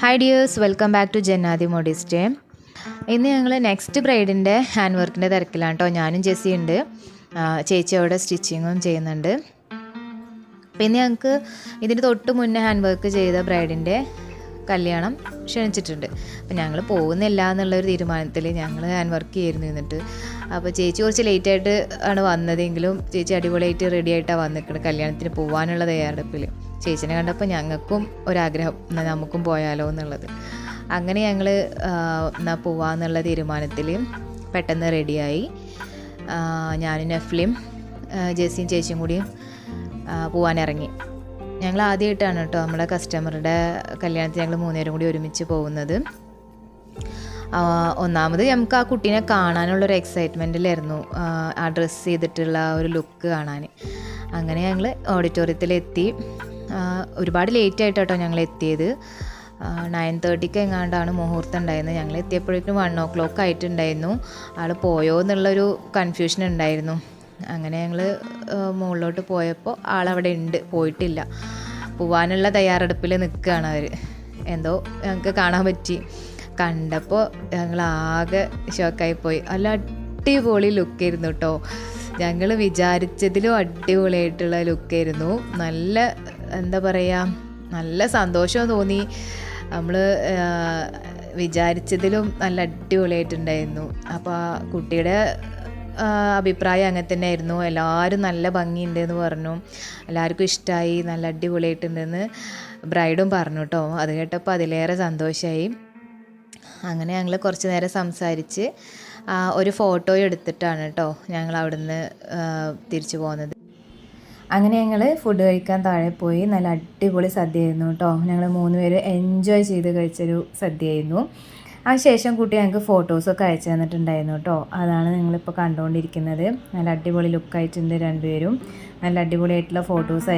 Hi dears welcome back to ജന്നാദി മോഡിസ്റ്റേ ഇന്ന് ഞങ്ങൾ നെക്സ്റ്റ് ബ്രൈഡിന്റെ ഹാൻഡ് വർക്കിന്റെ തിരക്കിലാണ് കേട്ടോ ഞാനും ജെസ്സി ഉണ്ട് ചേച്ചി അവിടെ സ്റ്റിച്ചിങ്ങും ചെയ്യുന്നുണ്ട്. പിന്നെ ഞങ്ങൾക്ക് ഇതിന് തൊട്ട് മുന്നേ ഹാൻഡ് വർക്ക് ചെയ്ത ബ്രൈഡിന്റെ കല്യാണം ക്ഷണിച്ചിട്ടുണ്ട്. അപ്പം ഞങ്ങൾ പോകുന്നില്ല എന്നുള്ളൊരു തീരുമാനത്തിൽ ഞങ്ങൾ ഹാൻഡ് വർക്ക് ചെയ്യായിരുന്നു എന്നിട്ട്. അപ്പോൾ ചേച്ചി കുറച്ച് ലേറ്റ് ആയിട്ട് ആണ് വന്നതെങ്കിലും ചേച്ചി അടിപൊളിയായിട്ട് റെഡി ആയിട്ടാണ് വന്നിരിക്കുന്നത് കല്യാണത്തിന് പോകാനുള്ള തയ്യാറെടുപ്പിൽ ചേച്ചിനെ കണ്ടപ്പോൾ ഞങ്ങൾക്കും ഒരാഗ്രഹം എന്നാൽ നമുക്കും പോയാലോ എന്നുള്ളത്. അങ്ങനെ ഞങ്ങൾ എന്നാൽ പോവാന്നുള്ള തീരുമാനത്തിൽ പെട്ടെന്ന് റെഡിയായി ഞാനും നെഫ്ലിയും ജെസ്സിയും ചേച്ചിയും കൂടിയും ആ, പോവാനിറങ്ങി. ഞങ്ങൾ ആദ്യമായിട്ടാണ് കേട്ടോ നമ്മുടെ കസ്റ്റമറുടെ കല്യാണത്തിന് ഞങ്ങൾ മൂന്നുപേരും കൂടി ഒരുമിച്ച് പോകുന്നത്. ഒന്നാമത് നമുക്ക് ആ കുട്ടീനെ കാണാനുള്ളൊരു എക്സൈറ്റ്മെന്റിലായിരുന്നു ആ ഡ്രസ്സ് ചെയ്തിട്ടുള്ള ഒരു ലുക്ക് കാണാൻ അങ്ങനെ ഞങ്ങൾ ഓഡിറ്റോറിയത്തിലെത്തി ഒരുപാട് ലേറ്റ് ആയിട്ടോ ഞങ്ങൾ എത്തിയത്. നയൻ തേർട്ടിക്ക് എങ്ങാണ്ടാണ് മുഹൂർത്തം ഉണ്ടായിരുന്നത്. ഞങ്ങൾ എത്തിയപ്പോഴേക്കും വൺ ഓ ക്ലോക്ക് ആയിട്ടുണ്ടായിരുന്നു. ആൾ പോയോ എന്നുള്ളൊരു കൺഫ്യൂഷൻ ഉണ്ടായിരുന്നു. അങ്ങനെ ഞങ്ങൾ മുകളിലോട്ട് പോയപ്പോൾ ആളവിടെ ഉണ്ട് പോയിട്ടില്ല. പോവാനുള്ള തയ്യാറെടുപ്പിൽ നിൽക്കുകയാണ് അവർ എന്തോ ഞങ്ങൾക്ക് കാണാൻ പറ്റി. കണ്ടപ്പോൾ ഞങ്ങൾ ആകെ ഷോക്കായി പോയി. അല്ല അടിപൊളി ലുക്കായിരുന്നു കേട്ടോ ഞങ്ങൾ വിചാരിച്ചതിലും അടിപൊളിയായിട്ടുള്ള ലുക്കായിരുന്നു നല്ല എന്താ പറയുക നല്ല സന്തോഷം തോന്നി. നമ്മൾ വിചാരിച്ചതിലും നല്ല അടിപൊളിയായിട്ടുണ്ടായിരുന്നു. അപ്പോൾ ആ കുട്ടിയുടെ അഭിപ്രായം അങ്ങനെ തന്നെ ആയിരുന്നു എല്ലാവരും നല്ല ഭംഗിയുണ്ട് എന്ന് പറഞ്ഞു. എല്ലാവർക്കും ഇഷ്ടമായി നല്ല അടിപൊളിയായിട്ടുണ്ടെന്ന് ബ്രൈഡും പറഞ്ഞു കേട്ടോ അത് കേട്ടപ്പോൾ അതിലേറെ സന്തോഷമായി അങ്ങനെ ഞങ്ങൾ കുറച്ച് നേരം സംസാരിച്ച് ഒരു ഫോട്ടോ എടുത്തിട്ടാണ് കേട്ടോ ഞങ്ങൾ അവിടുന്ന് തിരിച്ചു പോകുന്നത്. അങ്ങനെ ഞങ്ങൾ ഫുഡ് കഴിക്കാൻ താഴെ പോയി. നല്ല അടിപൊളി സദ്യയായിരുന്നു കേട്ടോ ഞങ്ങൾ മൂന്ന് പേര് എൻജോയ് ചെയ്ത് കഴിച്ചൊരു സദ്യയായിരുന്നു. ആ ശേഷം കുട്ടി ഞങ്ങൾക്ക് ഫോട്ടോസൊക്കെ അയച്ചു തന്നിട്ടുണ്ടായിരുന്നു കേട്ടോ അതാണ് നിങ്ങളിപ്പോൾ കണ്ടുകൊണ്ടിരിക്കുന്നത് നല്ല അടിപൊളി ലുക്കായിട്ടുണ്ട് രണ്ടുപേരും. നല്ല അടിപൊളിയായിട്ടുള്ള ഫോട്ടോസ്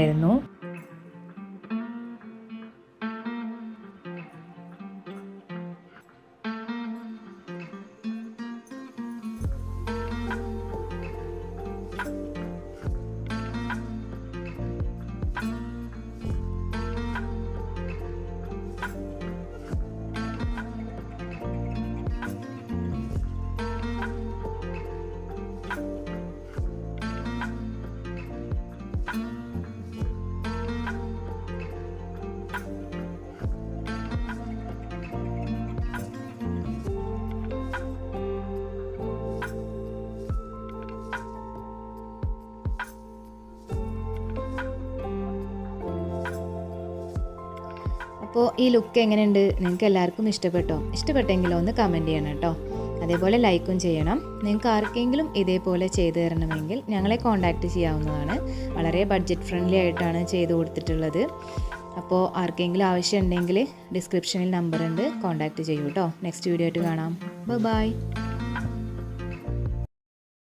അപ്പോൾ ഈ ലുക്ക് എങ്ങനെയുണ്ട്? നിങ്ങൾക്ക് എല്ലാവർക്കും ഇഷ്ടപ്പെട്ടോ? ഇഷ്ടപ്പെട്ടെങ്കിൽ ഒന്ന് കമന്റ് ചെയ്യണം കേട്ടോ. അതേപോലെ ലൈക്കും ചെയ്യണം. നിങ്ങൾക്ക് ആർക്കെങ്കിലും ഇതേപോലെ ചെയ്തു തരണമെങ്കിൽ ഞങ്ങളെ കോൺടാക്റ്റ് ചെയ്യാവുന്നതാണ്. വളരെ ബഡ്ജറ്റ് ഫ്രണ്ട്ലി ആയിട്ടാണ് ചെയ്തു കൊടുത്തിട്ടുള്ളത്. അപ്പോൾ ആർക്കെങ്കിലും ആവശ്യമുണ്ടെങ്കിൽ ഡിസ്ക്രിപ്ഷനിൽ നമ്പറുണ്ട് കോൺടാക്റ്റ് ചെയ്യൂ കേട്ടോ. നെക്സ്റ്റ് വീഡിയോ ആയിട്ട് കാണാം. ബൈ